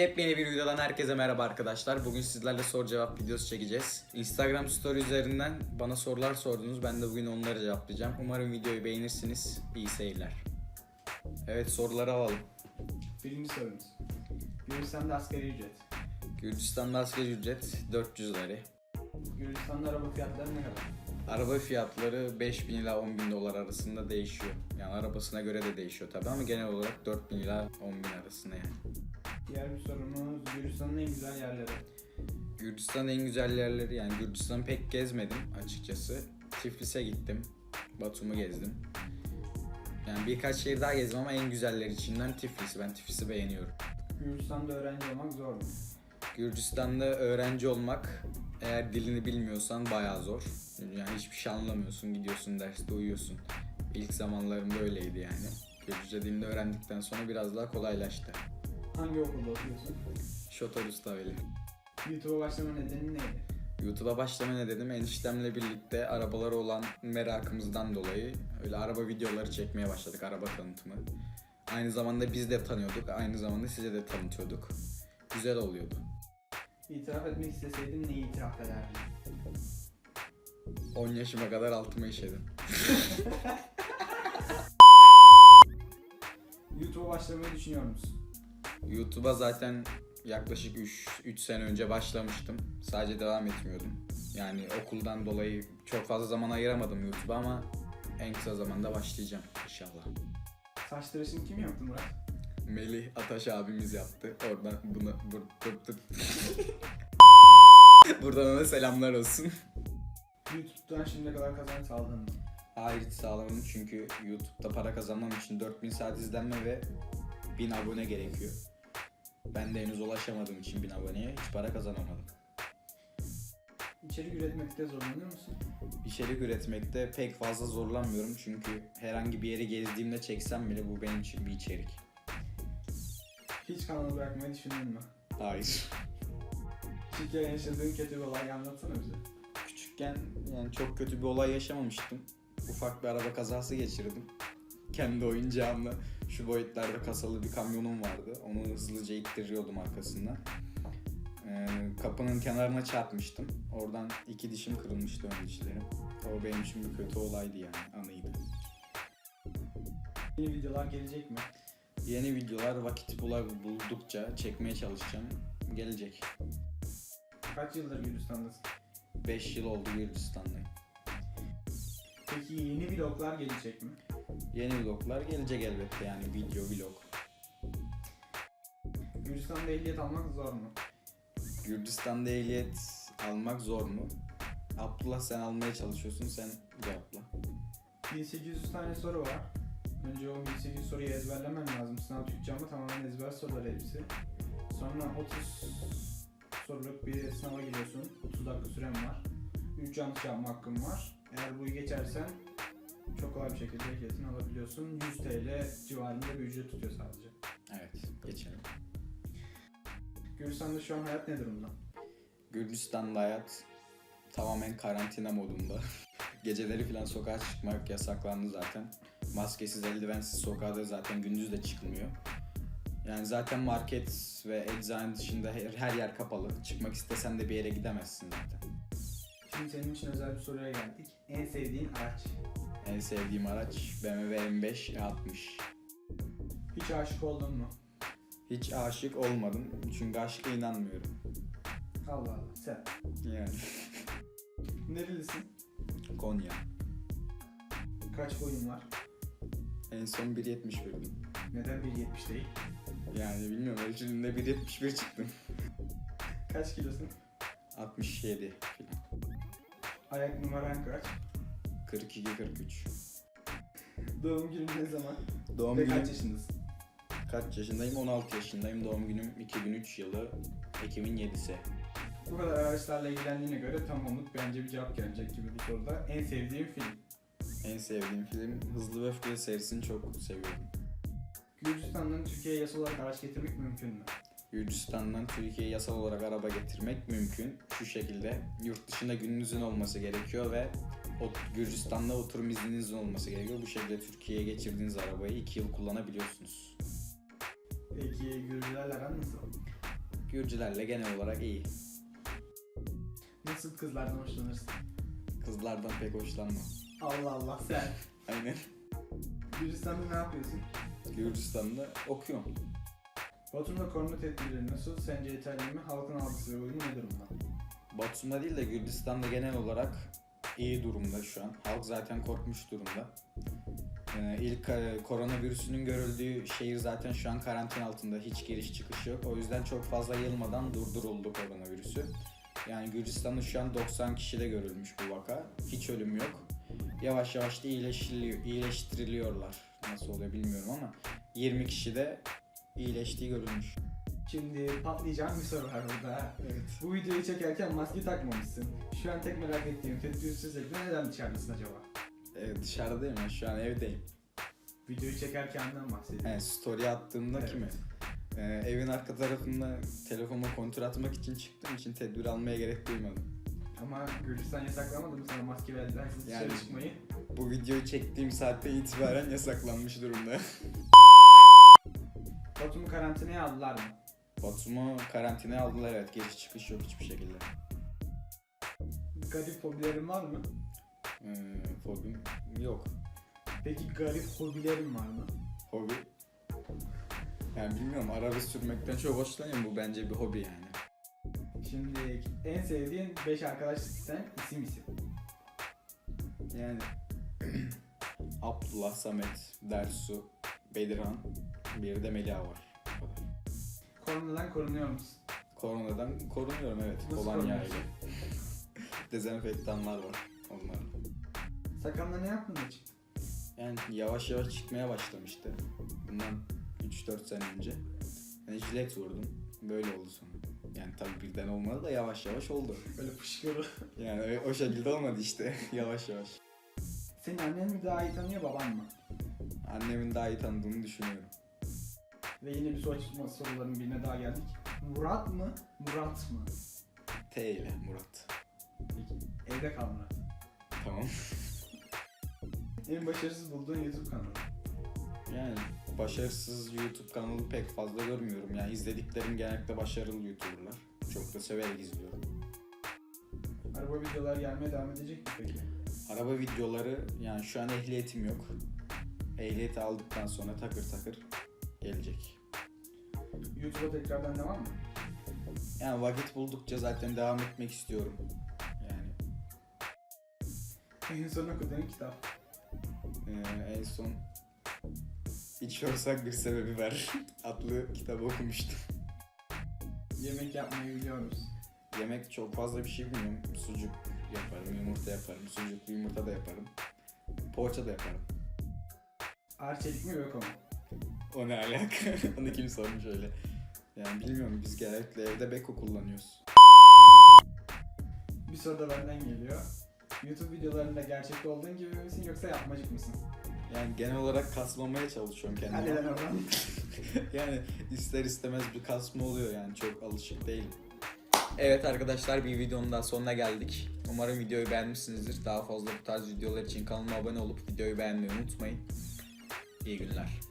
Yepyeni bir videodan herkese merhaba arkadaşlar. Bugün sizlerle soru cevap videosu çekeceğiz. Instagram story üzerinden bana sorular sordunuz. Ben de bugün onları cevaplayacağım. Umarım videoyu beğenirsiniz. İyi seyirler. Evet soruları alalım. Birinci sorumuz. Gürcistan'da asgari ücret. Gürcistan'da asgari ücret 400 lira. Gürcistan'da araba fiyatları ne kadar? Araba fiyatları 5000 ila 10.000 dolar arasında değişiyor. Yani arabasına göre de değişiyor tabi ama genel olarak 4000 ila 10.000 arasında yani. Diğer bir sorumuz Gürcistan'ın en güzel yerleri. Gürcistan en güzel yerleri yani Gürcistan'ı pek gezmedim açıkçası. Tiflis'e gittim. Batum'u gezdim. Yani birkaç şehir daha gezdim ama en güzeller içinden Tiflis. Ben Tiflis'i beğeniyorum. Gürcistan'da öğrenci olmak zor mu? Gürcistan'da öğrenci olmak eğer dilini bilmiyorsan bayağı zor. Yani hiçbir şey anlamıyorsun. Gidiyorsun derste uyuyorsun. İlk zamanlarımda öyleydi yani. Gürcüce dilini öğrendikten sonra biraz daha kolaylaştı. Hangi okulda okuyorsun? Şotor Ustaveli. YouTube'a başlama nedeni neydi? YouTube'a başlama ne dedim? Eniştemle birlikte arabalara olan merakımızdan dolayı öyle araba videoları çekmeye başladık. Araba tanıtımı. Aynı zamanda biz de tanıyorduk. Aynı zamanda size de tanıtıyorduk. Güzel oluyordu. İtiraf etmek isteseydin neyi itiraf ederdin? 10 yaşıma kadar altıma işedim. YouTube'a başlamayı düşünüyor musun? YouTube'a zaten yaklaşık 3, 3 sene önce başlamıştım. Sadece devam etmiyordum. Yani okuldan dolayı çok fazla zaman ayıramadım YouTube'a ama en kısa zamanda başlayacağım inşallah. Saç tıraşını kim yaptı Murat? Melih Ataş abimiz yaptı. Oradan bunu bur, bur, bur. Buradan ona selamlar olsun. YouTube'dan şimdiye kadar kazanç sağladın mı? Hayır hiç sağlamadım çünkü YouTube'da para kazanmam için 4000 saat izlenme ve 1000 abone gerekiyor. Ben de henüz ulaşamadığım için 1000 aboneye hiç para kazanamadım. İçerik üretmekte zorlanıyor musun? İçerik üretmekte pek fazla zorlanmıyorum çünkü herhangi bir yeri gezdiğimde çeksem bile bu benim için bir içerik. Hiç kanalı bırakmayı düşündün mü? Hayır. Küçükken yaşadığın kötü bir olay anlatsana bize. Küçükken yani çok kötü bir olay yaşamamıştım. Ufak bir araba kazası geçirdim. Kendi oyuncağımla şu boyutlarda kasalı bir kamyonum vardı. Onu hızlıca ittiriyordum arkasından. Ee, kapının kenarına çarpmıştım. Oradan iki dişim kırılmıştı ön dişlerim. O benim için bir kötü olaydı yani anıydı. Yeni videolar gelecek mi? Yeni videolar vakit buldukça çekmeye çalışacağım. Gelecek. Kaç yıldır Gürcistan'dasın? 5 yıl oldu Gürcistan'dayım. Peki yeni vloglar gelecek mi? Yeni vloglar gelecek elbette yani video vlog. Gürcistan'da ehliyet almak zor mu? Gürcistan'da ehliyet almak zor mu? Abdullah sen almaya çalışıyorsun sen cevapla. 1800 tane soru var. Önce o 1800 soruyu ezberlemen lazım. Sınav ama tamamen ezber sorular hepsi. Sonra 30 soruluk bir sınava giriyorsun. 30 dakika süren var. 3 yanlış yapma hakkın var. Eğer bunu geçersen çok kolay bir şekilde ehliyetini alabiliyorsun. 100 TL civarında bir ücret tutuyor sadece. Evet geçelim. Gürcistan'da şu an hayat ne durumda? Gürcistan'da hayat tamamen karantina modunda. Geceleri falan sokağa çıkmak yasaklandı zaten. Maskesiz eldivensiz sokağa zaten gündüz de çıkılmıyor. Yani zaten market ve eczane dışında her, her yer kapalı. Çıkmak istesen de bir yere gidemezsin zaten. Şimdi senin için özel bir soruya geldik. En sevdiğin araç? En sevdiğim araç BMW M5 E60. Hiç aşık oldun mu? Hiç aşık olmadım çünkü aşka inanmıyorum. Allah Allah sen. Yani Nerelisin? Konya. Kaç boyun var? En son 1.71'dim. Neden 1.70 değil? Yani bilmiyorum ölçümde 1.71 çıktım. Kaç kilosun? 67 falan. Ayak numaran kaç? 42-43. Doğum günün ne zaman? Doğum Ve günüm kaç yaşındasın? kaç yaşındayım? 16 yaşındayım. Doğum günüm 2003 yılı Ekim'in 7'si. Bu kadar araçlarla ilgilendiğine göre tam onluk bence bir cevap gelecek gibi bu soruda. En sevdiğim film. En sevdiğim film Hızlı ve Öfkeli serisini çok seviyorum. Gürcistan'dan Türkiye'ye yasal olarak araç getirmek mümkün mü? Gürcistan'dan Türkiye'ye yasal olarak araba getirmek mümkün. Şu şekilde yurt dışında gününüzün olması gerekiyor ve o Gürcistan'da oturum izninizin olması gerekiyor. Bu şekilde Türkiye'ye geçirdiğiniz arabayı 2 yıl kullanabiliyorsunuz. Peki Gürcülerle aran nasıl? Gürcülerle genel olarak iyi. Nasıl kızlardan hoşlanırsın? Kızlardan pek hoşlanmam. Allah Allah sen. Aynen. Gürcistan'da ne yapıyorsun? Gürcistan'da okuyorum. Batum'da korona tedbirleri nasıl? Sence yeterli mi? Halkın algısı ve uyumu ne durumda? Batum'da değil de Gürcistan'da genel olarak iyi durumda şu an. Halk zaten korkmuş durumda. Ee, ilk e, koronavirüsünün görüldüğü şehir zaten şu an karantina altında. Hiç giriş çıkış yok. O yüzden çok fazla yayılmadan durduruldu koronavirüsü. Yani Gürcistan'da şu an 90 kişide görülmüş bu vaka. Hiç ölüm yok. Yavaş yavaş da iyileştiriliyor, iyileştiriliyorlar. Nasıl oluyor bilmiyorum ama 20 kişide iyileştiği görülmüş. Şimdi patlayacağım bir soru var burada. Evet. Bu videoyu çekerken maske takmamışsın. Şu an tek merak ettiğim tedbirsizlikle neden dışarıdasın acaba? Evet, dışarıdayım ben şu an evdeyim. Videoyu çekerkenden bahsediyorum. Yani story attığımda Evet. kimi? Ee, evin arka tarafında telefonuma kontrol atmak için çıktığım için tedbir almaya gerek duymadım. Ama Gürcistan yasaklamadı mı sana maske ve eldivensiz dışarı Yani- çıkmayı? Bu videoyu çektiğim saatte itibaren yasaklanmış durumda. Batum'u karantinaya aldılar mı? Batum'u karantinaya aldılar evet. Giriş çıkış yok hiçbir şekilde. Garip hobilerin var mı? Ee, fobim yok. Peki garip hobilerin var mı? Hobi. Yani bilmiyorum araba sürmekten çok hoşlanıyorum. Bu bence bir hobi yani. Şimdi en sevdiğin 5 arkadaş listen isim isim. Yani Abdullah, Samet, Dersu, Bedirhan, bir de Melia var. Koronadan korunuyor musun? Koronadan korunuyorum evet. Nasıl Kolonya ile. Dezenfektanlar var onlar. Sakalına ne yaptın çıktın? Yani yavaş yavaş çıkmaya başlamıştı. Bundan 3-4 sene önce. Yani jilet vurdum. Böyle oldu sonra. Yani tabii birden olmadı da yavaş yavaş oldu. Böyle fışkırı. Yani o şekilde olmadı işte. yavaş yavaş. Senin annen mi daha iyi tanıyor baban mı? Annemin daha iyi tanıdığını düşünüyorum. Ve yine bir soru soruların birine daha geldik. Murat mı? Murat mı? T ile Murat. Peki. Evde kal Murat. Tamam. En başarısız bulduğun YouTube kanalı. Yani başarısız YouTube kanalı pek fazla görmüyorum. Yani izlediklerim genellikle başarılı YouTuber'lar. Çok da severek izliyorum. Araba videolar gelmeye devam edecek mi peki? Araba videoları yani şu an ehliyetim yok. Ehliyeti aldıktan sonra takır takır gelecek. YouTube'a tekrardan devam mı? Yani vakit buldukça zaten devam etmek istiyorum. Yani En son okuduğun kitap. e, en son İçiyorsak bir sebebi var adlı kitabı okumuştum. Yemek yapmayı biliyor musun? Yemek çok fazla bir şey bilmiyorum. Sucuk yaparım, yumurta yaparım, sucuklu yumurta da yaparım. Poğaça da yaparım. Arçelik mi Beko mu? O ne alaka? Onu kim sormuş öyle. Yani bilmiyorum biz genellikle evde Beko kullanıyoruz. Bir soru da benden geliyor. YouTube videolarında gerçekte olduğun gibi misin yoksa yapmacık mısın? Yani genel olarak kasmamaya çalışıyorum Hadi kendimi. lan oradan. yani ister istemez bir kasma oluyor yani çok alışık değilim. Evet arkadaşlar bir videonun daha sonuna geldik. Umarım videoyu beğenmişsinizdir. Daha fazla bu tarz videolar için kanalıma abone olup videoyu beğenmeyi unutmayın. İyi günler.